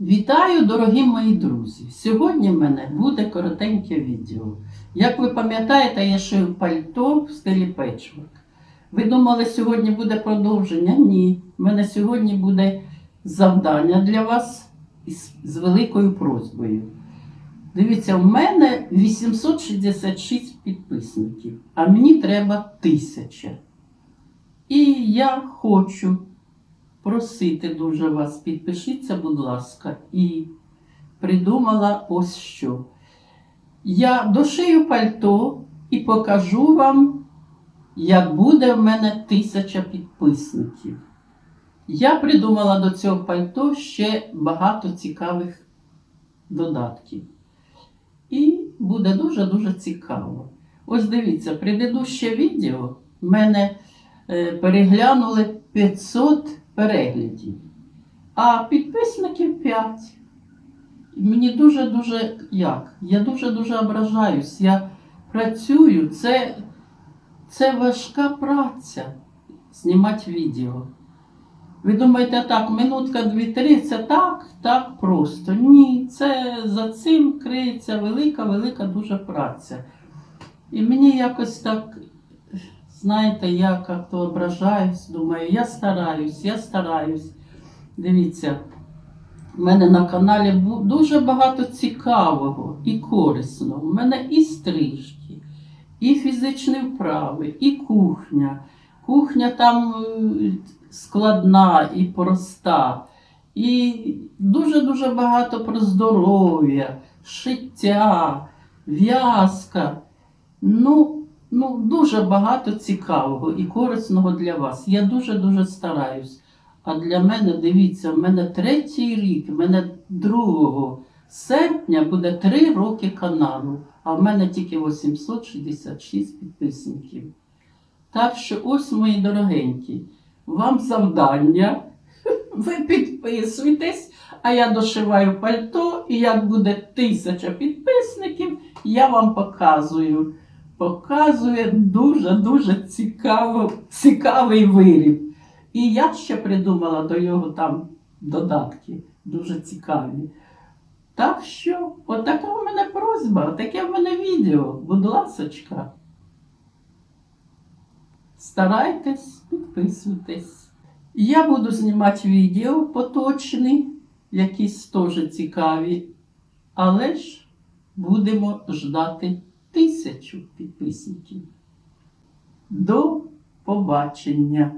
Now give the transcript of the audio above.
Вітаю, дорогі мої друзі! Сьогодні в мене буде коротеньке відео. Як ви пам'ятаєте, я шию пальто в стилі печворк. Ви думали, сьогодні буде продовження? Ні. У мене сьогодні буде завдання для вас з великою просьбою. Дивіться, в мене 866 підписників, а мені треба 1000. І я хочу просити дуже вас, підпишіться, будь ласка, і придумала ось що. Я дошию пальто і покажу вам, як буде в мене тисяча підписників. Я придумала до цього пальто ще багато цікавих додатків. І буде дуже-дуже цікаво. Ось дивіться, предыдуще відео в мене переглянули 500 переглядів, а підписників 5. Мені дуже-дуже як? Я дуже-дуже ображаюсь. Я працюю, це, це важка праця знімати відео. Ви думаєте, так, минутка, дві-три, це так, так просто. Ні, це за цим криється велика, велика дуже праця. І мені якось так, знаєте, я як-то ображаюсь, думаю, я стараюсь, я стараюсь. Дивіться, в мене на каналі дуже багато цікавого і корисного. У мене і стрижки, і фізичні вправи, і кухня. Кухня там е, складна і проста. І дуже-дуже багато про здоров'я, шиття, в'язка. Ну, ну, дуже багато цікавого і корисного для вас. Я дуже-дуже стараюсь. А для мене, дивіться, в мене третій рік, в мене 2 серпня буде 3 роки каналу, а в мене тільки 866 підписників. Так що ось, мої дорогенькі, вам завдання. Ви підписуйтесь, а я дошиваю пальто, і як буде тисяча підписників, я вам показую. Показує дуже-дуже цікавий виріб. І я ще придумала до його там додатки, дуже цікаві. Так що, отака в мене просьба, таке в мене відео, будь ласочка. Старайтесь, підписуйтесь. Я буду знімати відео поточні, якісь теж цікаві, але ж будемо ждати тисячу підписників. До побачення!